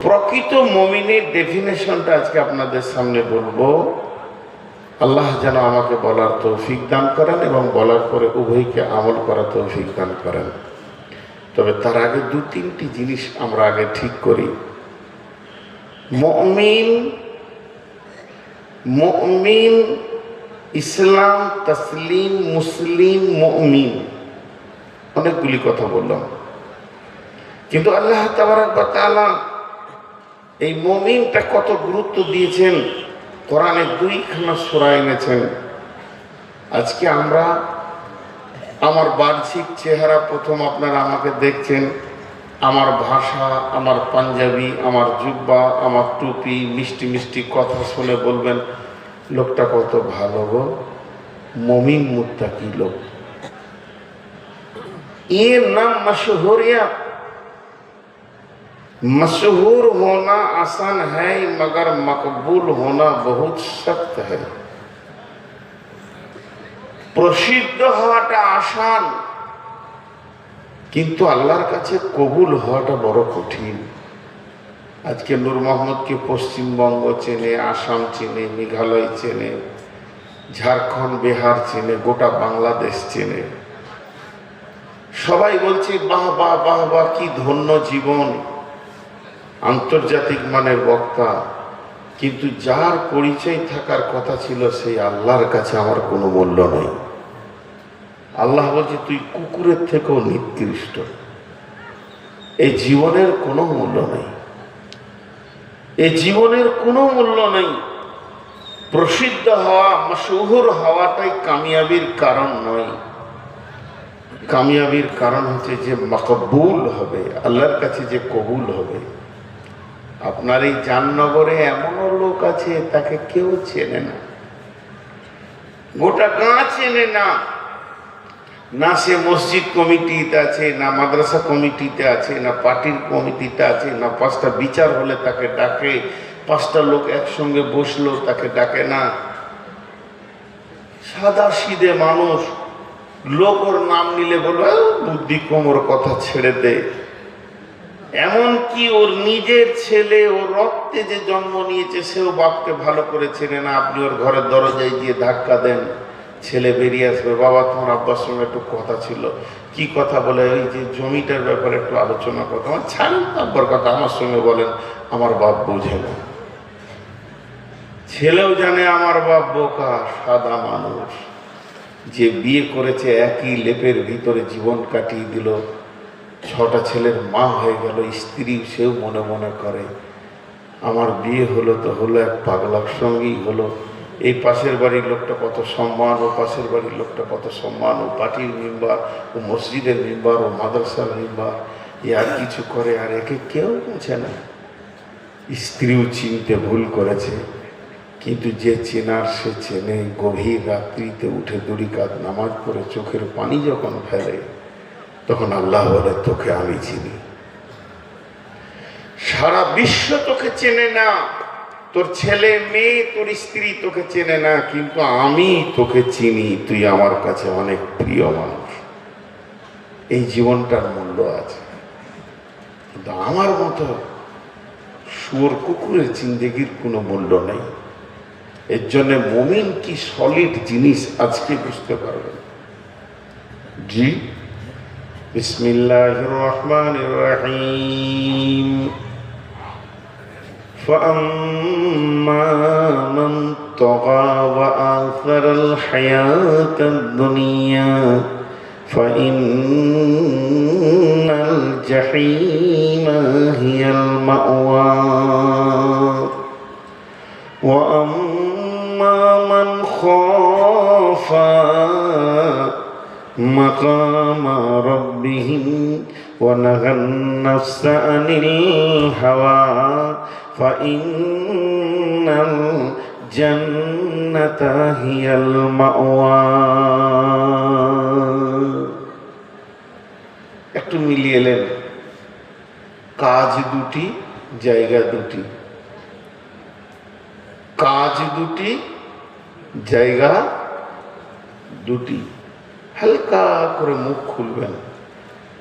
প্রকৃত মমিনের ডেফিনেশনটা আজকে আপনাদের সামনে বলব। আল্লাহ যেন আমাকে বলার তৌফিক দান করেন এবং বলার পরে উভয়কে আমল করা তৌফিক দান করেন। তবে তার আগে দু তিনটি জিনিস আমরা আগে ঠিক করি। মমিন মমিন ইসলাম, তসলিম, মুসলিম, মমিন। অনেকগুলি কথা বললাম। কিন্তু আল্লাহ তাবারাক ওয়া তাআলা এই মমিনটা কত গুরুত্ব দিয়েছেন? কোরআনে দুইখানা সুরা এনেছেন। আজকে আমরা আমার বার্ষিক চেহারা প্রথম আপনারা আমাকে দেখছেন। আমার ভাষা, আমার পাঞ্জাবি, আমার জুব্বা, আমার টুপি, মিষ্টি মিষ্টি কথা শুনে বলবেন, লোকটা কত ভালো গো। মমিন মুক্তা কি লোক। এর নাম মাসহরিয়াত मशहूर होना आसान है मगर मकबूल होना बहुत सख्त है প্রসিদ্ধ হওয়াটা আসান কিন্তু আল্লাহর কাছে কবুল হওয়াটা বড় কঠিন আজকে নূর মোহাম্মদকে পশ্চিমবঙ্গ চেনে আসাম চেনে মেঘালয় চেনে ঝাড়খণ্ড বিহার চেনে গোটা বাংলাদেশ চেনে সবাই বলছে বাহ বাহ বাহ বাহ কি ধন্য জীবন আন্তর্জাতিক মানের বক্তা, কিন্তু যার পরিচয় থাকার কথা ছিল সেই আল্লাহর কাছে আমার কোনো মূল্য নেই। আল্লাহ বলছে, তুই কুকুরের থেকেও নিকৃষ্ট। এই জীবনের কোনো মূল্য নেই। এই জীবনের কোনো মূল্য নেই। প্রসিদ্ধ হওয়া, মশহুর হওয়াটাই কামিয়াবির কারণ নয়। কামিয়াবির কারণ হচ্ছে যে মকবুল হবে, আল্লাহর কাছে যে কবুল হবে। আপনার এই জাননগরে এমনও লোক আছে তাকে কেউ চেনে না। গোটা গাঁ চেনে না। না সে মসজিদ কমিটিতে আছে না মাদ্রাসা কমিটিতে আছে না পার্টির কমিটিতে আছে না পাঁচটা বিচার হলে তাকে ডাকে। পাঁচটা লোক একসঙ্গে বসল তাকে ডাকে না। সাদা সিদে মানুষ লোক ওর নাম নিলে বলবে "আহ, বুদ্ধি কোমর কথা ছেড়ে দে। এমনকি ওর নিজের ছেলে ওর রক্তে যে জন্ম নিয়েছে, সেও বাপকে ভালো করে চেনে না। আপনি ওর ঘরের দরজায় গিয়ে ধাক্কা দেন, ছেলে বেরিয়ে আসবে। বাবা, তোমার আব্বার সঙ্গে একটু কথা ছিল। কি কথা বলে? ওই যে জমিটার ব্যাপারে একটু আলোচনা করতে আমার ছাড়েন আব্বার কথা, আমার সঙ্গে বলেন, আমার বাপ বোঝে না। ছেলেও জানে আমার বাপ বোকা, সাদা মানুষ। যে বিয়ে করেছে, একই লেপের ভিতরে জীবন কাটিয়ে দিল। ছটা ছেলের মা হয়ে গেল, স্ত্রী সেও মনে মনে করে, আমার বিয়ে হলো তো হলো এক পাগলার সঙ্গেই হলো। এই পাশের বাড়ির লোকটা কত সম্মান, ও পাশের বাড়ির লোকটা কত সম্মান, ও পার্টির মেম্বার, ও মসজিদের মেম্বার, ও মাদ্রাসার মেম্বার, এ আর কিছু করে আর একে কেউ বোঝে না। স্ত্রীও চিনতে ভুল করেছে, কিন্তু যে চেনার সে চেনে, গভীর রাত্রিতে উঠে দুরি কাত নামাজ পড়ে চোখের পানি যখন ফেলে তখন আল্লাহ বলে, তোকে আমি চিনি। সারা বিশ্ব তোকে চেনে না। তোর ছেলে, মেয়ে, তোর স্ত্রী তোকে চেনে না, কিন্তু আমি তোকে চিনি। তুই আমার কাছে অনেক প্রিয় মানুষ। এই জীবনটার মূল্য আছে। কিন্তু আমার মতো শুয়োর কুকুরের জিন্দেগির কোনো মূল্য নেই। এর জন্য মমিন কি সলিড জিনিস আজকে বুঝতে পারবেন জি? بسم الله الرحمن الرحيم. فأما من طغى وآثر الحياة الدنيا فإن الجحيم هي المأوى. وأما من خاف مقام ربه ونهى النفس عن الهوى فإن الجنة هي المأوى একটু মিলিয়ে এলেন কাজ দুটি জায়গা দুটি কাজ দুটি জায়গা দুটি হালকা করে মুখ খুলবেন।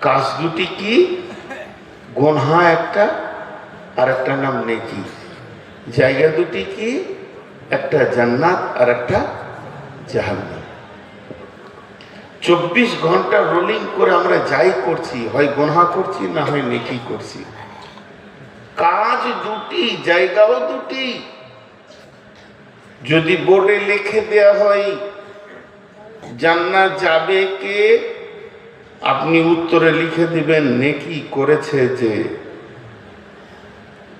কাজ দুটি কি? গোনহা একটা আর একটা নাম নেকি। জায়গা দুটি কি? একটা জান্নাত আর একটা জাহান্নাম। চব্বিশ ঘণ্টা রোলিং করে আমরা যাই করছি, হয় গোনা করছি না হয় নেকি করছি। কাজ দুটি, জায়গাও দুটি। যদি বোর্ডে লিখে দেয়া হয় জান্নাত যাবে কে? আপনি উত্তরে লিখে দিবেন, নেকি করেছে যে।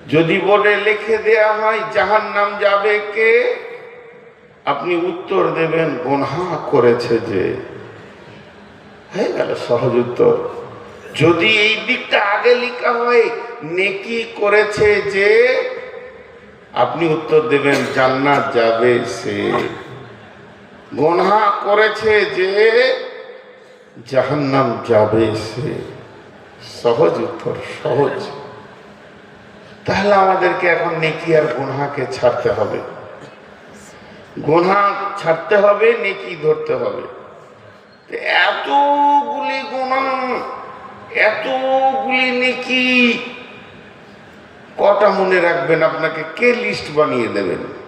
যদি বোর্ডে লিখে দেয়া হয় জাহান নাম যাবে কে? আপনি উত্তর দেবেন, গোনহা করেছে যে। হয়ে গেল সহজ উত্তর। যদি এই দিকটা আগে লেখা হয়, নেকি করেছে যে, আপনি উত্তর দেবেন, জান্নাত যাবে সে। গোনহা করেছে যে জাহান্নাম যাবে সে। সহজ উত্তর, সহজ। তাহলে আমাদেরকে এখন নেকি আর গুনহাকে ছাড়তে হবে। গোনা ছাড়তে হবে, নেকি ধরতে হবে। এতগুলি গুণা এতগুলি নেকি কটা মনে রাখবেন? আপনাকে কে লিস্ট বানিয়ে দেবেন?